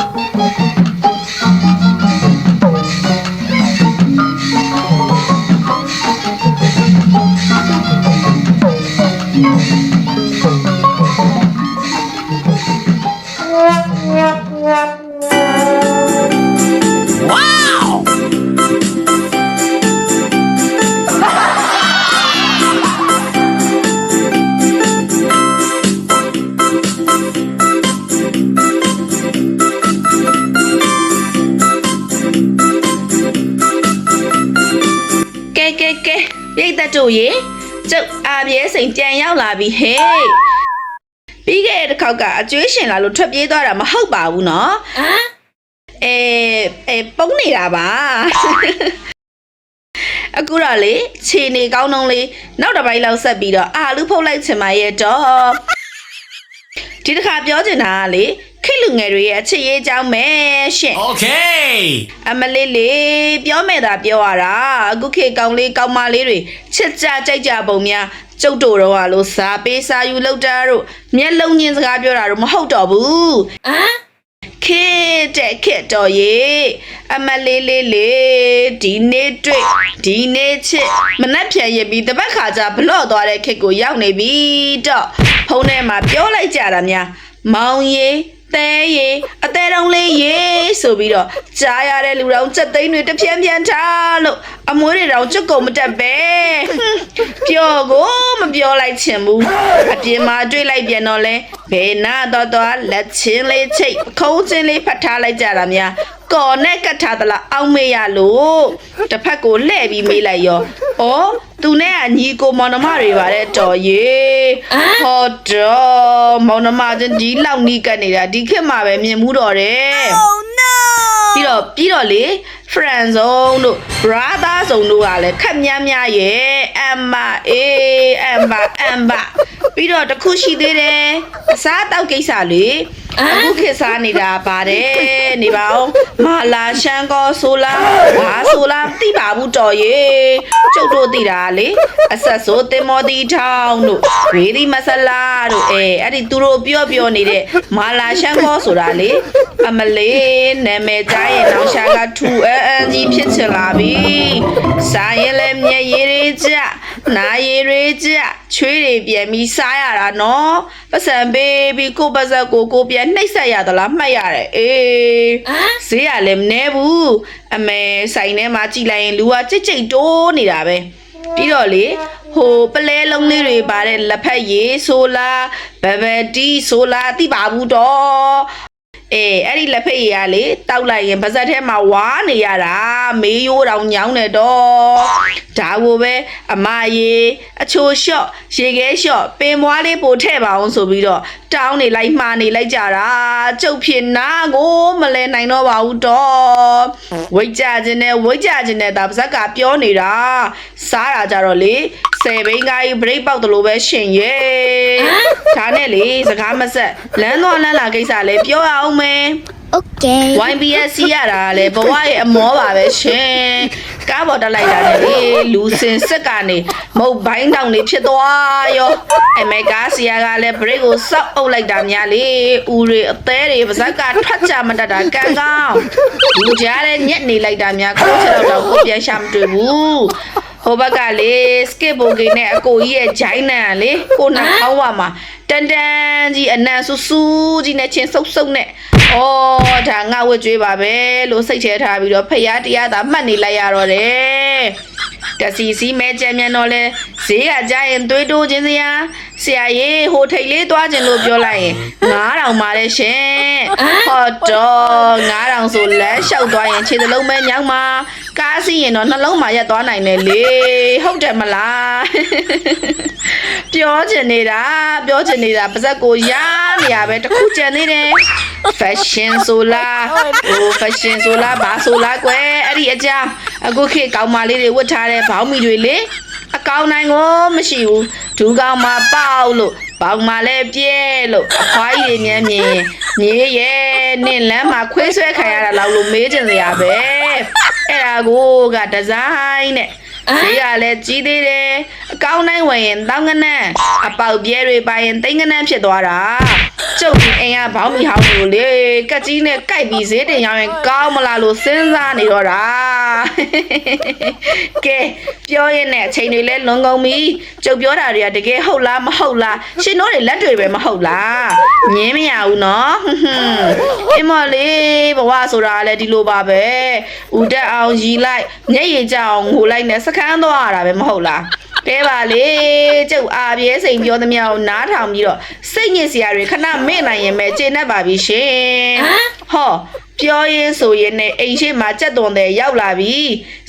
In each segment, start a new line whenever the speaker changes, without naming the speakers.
Thank you. ကဲရိတ်သက်တို့ရေကျုပ်အာပြဲစိန်ပြန်ရောက်လာပြီဟေးပြီးခဲ့တဲ့တစ်ခေါက်ကအကျွေးရှင်လာလို့ထွက်ပြေးသွားတာမဟုတ်ပါဘူးနော်ဟမ်အဲအဲပုံနေတာပါအခုတော့လေခြေနေကောင်းတော့လေနောက်တစ်ပိုင်းလောက်ဆက်ပြီးတော့အာလူဖုတ်လိုက်ချင်ပါရဲ့တော့ဒီတစ်ခါပြောချင်တာကလေ ခိလူငယ်တွေရဲ့အချစ်ရေးအကြောင်းပဲရှင့်
Okay.
အမလေးလေးပြောမဲ့တာပြောရတာအခုခေတ်ကောင်းလေးကောင်းမလေးတွေချစ်ကြကြိုက်ကြပုံများကျုပ်တို့တော့ဟာလို့စာပေးစာယူလောက်တာတို့မျက်လုံးချင်းစကားပြောတာတို့မဟုတ်တော့ဘူးဟမ်ခေတ်တဲ့ခေတ်တော်ရေအမလေးလေးလေးဒီနေ့တွေ့ဒီနေ့ချစ်မနှက်ပြန်ရပြီးတပတ်ခါကျဘလော့သွားတဲ့ခေတ်ကိုရောက်နေပြီတော့ဖုန်းထဲမှာပြောလိုက်ကြတာများမောင်ရေ တဲရေအသေးတုံးလေးရေဆိုပြီးတော့ကြားရတဲ့လူတော်စက်သိန်းတွေတပြန်းပြန်းထားလို့အမွေးတွေတော့ကြွကုန်မတက်ပဲဟွန်းပြောကိုမပြောလိုက်ချင်ဘူးအပြင်မှာတွေ့လိုက်ပြန်တော့လဲဘယ်နာတော့တော့လက်ချင်းလေးချိတ်ခုံးချင်းလေးဖတ်ထားလိုက်ကြတာများ ကော်နဲ့ကတ်ထားသလားအောင်းမေးရလို့တစ်ဖက်ကိုလှဲ့ပြီးမေးလိုက်ရောဩသူနဲ့ကညီကိုမောင်နှမတွေပါတဲ့တော်ရေဟောတော့မောင်နှမချင်းဒီလောက်နီးကပ်နေတာဒီခေတ်မှာပဲမြင်မှုတော့တယ်ပြီးတော့ပြီးတော့လေ friend zone တို့ brother zone တို့ကလည်းခက်များများရဲ့အမ္မအေးအမ္မအမ္မပြီးတော့တစ်ခုရှိသေးတယ်အစားအသောက်ကိစ္စလေအခုခေတ်စားနေတာပါတယ်နေပါဦးမာလာရှန်ကောဆိုလာဘာဆိုလာသိပါဘူးတော်ရေကျုပ်တို့သိတာလေအဆက်ဆိုတင်မောတီထောင်းတို့ရေဒီမဆလာတို့အဲအဲ့ဒီသူတို့ပြောပြောနေတဲ့မာလာရှန်ကောဆိုတာလေအမလေးနာမည်ကြားရင်နောက်ရှာကထူအန်ကြီးဖြစ်ချင်လာပြီစားရင်လည်းမျက်ရည်တွေကြနာရည်တွေကြချွေးတွေပြန်ပြီးစားရတာနော်ပတ်စံပေးပြီးကိုယ့်ပါဇက်ကိုကိုယ်ပြန်နှိပ်ဆက်ရသလားမှတ်ရတယ်အေးဈေးရလည်းမနှဲဘူးအမေဆိုင်ထဲမှာကြည်လိုက်ရင်လူကကြိတ်ကြိတ်တိုးနေတာပဲပြီးတော့လေဟိုပလဲလုံးလေးတွေပါတဲ့လက်ဖက်ရည်ဆိုလားဘဘတီဆိုလားသိပါဘူးတော့ အေးအဲ့ဒီလက်ဖက်ရည်ကလေတောက်လိုက်ရင်ပါဇက်ထဲမှာဝါနေရတာမေးရိုးတောင်ညောင်းနေတော့ဒါကိုပဲအမရေအချိုလျှော့ရေခဲလျှော့ပင်မွားလေးပို့ထည့်ပါအောင်ဆိုပြီးတော့တောင်းနေလိုက်မှားနေလိုက်ကြတာကျုပ်ဖြစ်နာကိုမလဲနိုင်တော့ပါဘူးတော့ဝိတ်ကြခြင်းနဲ့ဝိတ်ကြခြင်းနဲ့ဒါပါဇက်ကပြောနေတာစားတာကြတော့လေ ဆယ်ဘိန်းကားကြီးဘရိတ်ပေါက်တယ်လို့ပဲရှင်ရဲ့ဒါနဲ့လေစကားမဆက်လမ်းသွားလမ်းလာကိစ္စလည်းပြောရအောင်မယ်
Okay.
YBS စီးရတာကလည်းဘဝရဲ့အမောပါပဲရှင်ကားပေါ်တက်လိုက်တာနဲ့လေလူစင်စစ်ကနေမုတ်ဘိုင်းတောင်နေဖြစ်သွားရောအမေကားစီယာကလည်း brake ကိုစောက်အုပ်လိုက်တာများလေဦးတွေအသေးတွေပါဇက်ကထွက်ကြမတတ်တာကန်းကောင်းလူကြားတဲ့ညက်နေလိုက်တာများကိုယ်ချက်တော့ကိုယ်ပြန်ရှာမတွေ့ဘူး ဟိုဘက်ကလေစကစ်ဘိုဂိနဲ့အကိုကြီးရဲ့ဂျိုင်းနန်ကလေကိုနှာခေါင်းဝမှာတန်တန်ကြီးအနံဆူဆူကြီးနဲ့ချင်းဆုပ်ဆုပ်နဲ့ဩဒါငါဝတ်ကြွေးပါပဲလို့စိတ်ချထားပြီးတော့ဖျားတရားသာမှတ်နေလိုက်ရတော့တယ်တစီစီမဲကြမ်းမြန်တော့လဲဈေးကကြရင်သွေးတိုးခြင်းစရာဆရာကြီးဟိုထိတ်လေးသွားခြင်းလို့ပြောလိုက်ရင်9000ပါလေရှင်ဟောတော့9000ဆိုလမ်းလျှောက်သွားရင်ခြေသလုံးပဲညောင်းမှာကားစီးရင်တော့နှလုံးမှာရက်သွားနိုင်တယ်လေဟုတ်တယ်မလားပြောချင်နေတာပြောချင်နေတာပါဇက်ကိုရားနေရပဲတခုကြံသေးတယ် fashion ဆိုလားဟို fashion ဆိုလားဘာဆိုလားကွယ်အဲ့ဒီအကြောင်းအခုခေတ်ကောင်းမလေးတွေဝတ်ထားတဲ့ဘောင်းမီတွေလေအကောင်းနိုင်ကိုမရှိဘူးဒူးကောင်းမှာပေါက်လို့ဘောင်မှာလည်းပြဲလို့အဖွားကြီးတွေမြင်မြင်မြေရဲ့နင့်လမ်းမှာခွေးဆွဲခံရတာလောက်လို့မေးချင်စရာပဲအဲ့ဒါ ကိုကဒီဇိုင်းနဲ့ဈေးကလည်းကြီးသေးတယ်အကောင်းတိုင်းဝင်ရင်တောင်းကနန်းအပေါက်ပြဲတွေပါရင်တိန်ကနန်းဖြစ်သွားတာ ကျုပ်ဒီအိမ်ကဘောင်းမီဟောင်းကိုလေကက်ကြီးနဲ့ကြိုက်ပြီးဈေးတင်ရောင်းရင်ကောင်းမလားလို့စဉ်းစားနေတော့တာကဲပြောရင်နဲ့အချိန်တွေလဲလွန်ကုန်ပြီကျုပ်ပြောတာတွေကတကယ်ဟုတ်လားမဟုတ်လားရှင်တို့တွေလက်တွေပဲမဟုတ်လားငင်းမရဘူးနော်ဟွန်းဟွန်းအမလေးဘဝဆိုတာလည်းဒီလိုပါပဲဦးတက်အောင်ရီလိုက်မျက်ရည်ကြအောင်ငိုလိုက်နဲ့စကန်းသွားရတာပဲမဟုတ်လား ကဲပါလေကျုပ်အာပြဲစိန်ပြောသမျှကိုနားထောင်ပြီးတော့စိတ်ညစ်စရာတွေခဏမေ့နိုင်ရင်ပဲကျေနပ်ပါပြီရှင်ဟောပြောရင်းဆိုရင်နဲ့အိမ်ရှိမှာကြက်သွန်တယ်ရောက်လာပြီ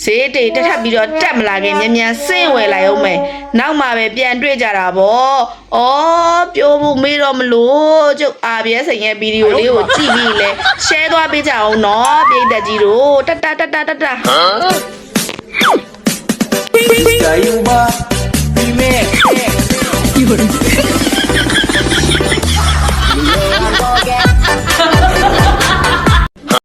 ဈေးတိတ်တက်ထပ်ပြီးတော့တက်မလာခင်မြန်မြန်ဆင့်ဝယ်လိုက်အောင်မယ်နောက်မှပဲပြန်တွေ့ကြတာဗောဩပြောဖို့မေးတော့မလို့ကျုပ်အာပြဲစိန်ရဲ့ဗီဒီယိုလေးကိုကြည့်ပြီးလဲ share သွားပေးကြအောင်နော်ပြည်သက်ကြီးတို့တတတတတတ
Caiu uma করে